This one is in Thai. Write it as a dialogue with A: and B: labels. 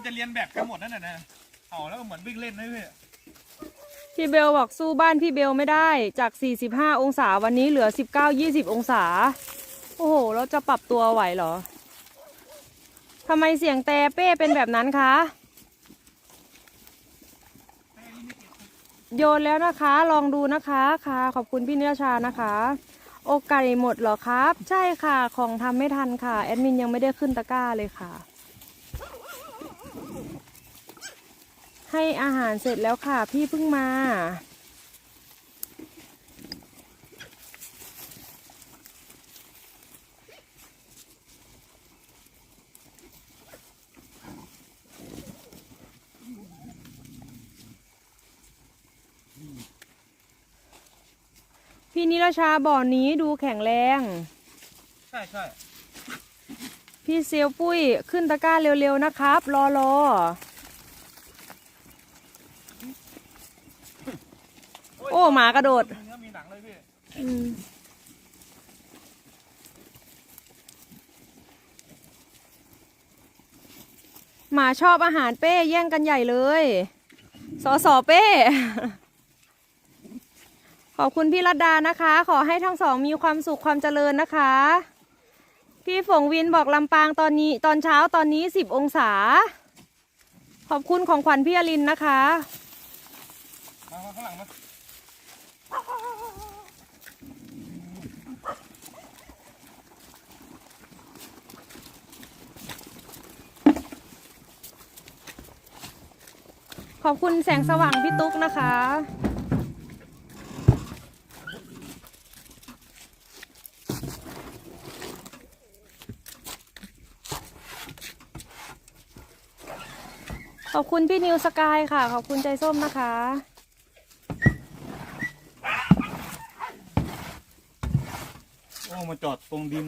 A: มันจะเรียนแบบกันหมดนั่นแหละนะเห่าแล้วก็เหมือนวิ่งเล่นนะพี่
B: พี่เบลบอกสู้บ้านพี่เบลไม่ได้จาก 45 องศาวันนี้เหลือ 19 20 องศา โอ้โห เราจะปรับตัวไหวเหรอทำไมเสียงแต่เป้เป็นแบบนั้นคะ โยนแล้วนะคะ ลองดูนะคะค่ะ ขอบคุณพี่เนื้อชานะคะ โอไก่หมดเหรอครับ ใช่ค่ะ ของทำไม่ทันค่ะ แอดมินยังไม่ได้ขึ้นตะกร้าเลยค่ะ ให้อาหารเสร็จแล้วค่ะ พี่เพิ่งมา พี่นิรชาบ่อนี้ดูแข็งแรง
A: ใช่ใช่
B: พี่เซลปุ้ยขึ้นตะกร้าเร็วๆนะครับ รอรอ อ้หมากระโดด
A: มีเนื้อมีหนังเลยพี่
B: อืมหมาชอบอาหารเป้แย่งกันใหญ่เลยสอสอเป้ ขอบคุณพี่รัตดานะคะ ขอให้ทั้งสองมีความสุขความเจริญนะคะ พี่ฝงวินบอกลำปางตอนนี้ตอนเช้าตอนนี้สิบองศา ขอบคุณของขวัญพี่อลินนะคะ
A: มามาข้างหลังมา
B: ขอบคุณแสงสว่างพี่ตุ๊กนะคะ ขอบคุณพี่นิวสกายค่ะ ขอบคุณใจส้มนะคะ
A: โอ้ มาจอดตรงดิน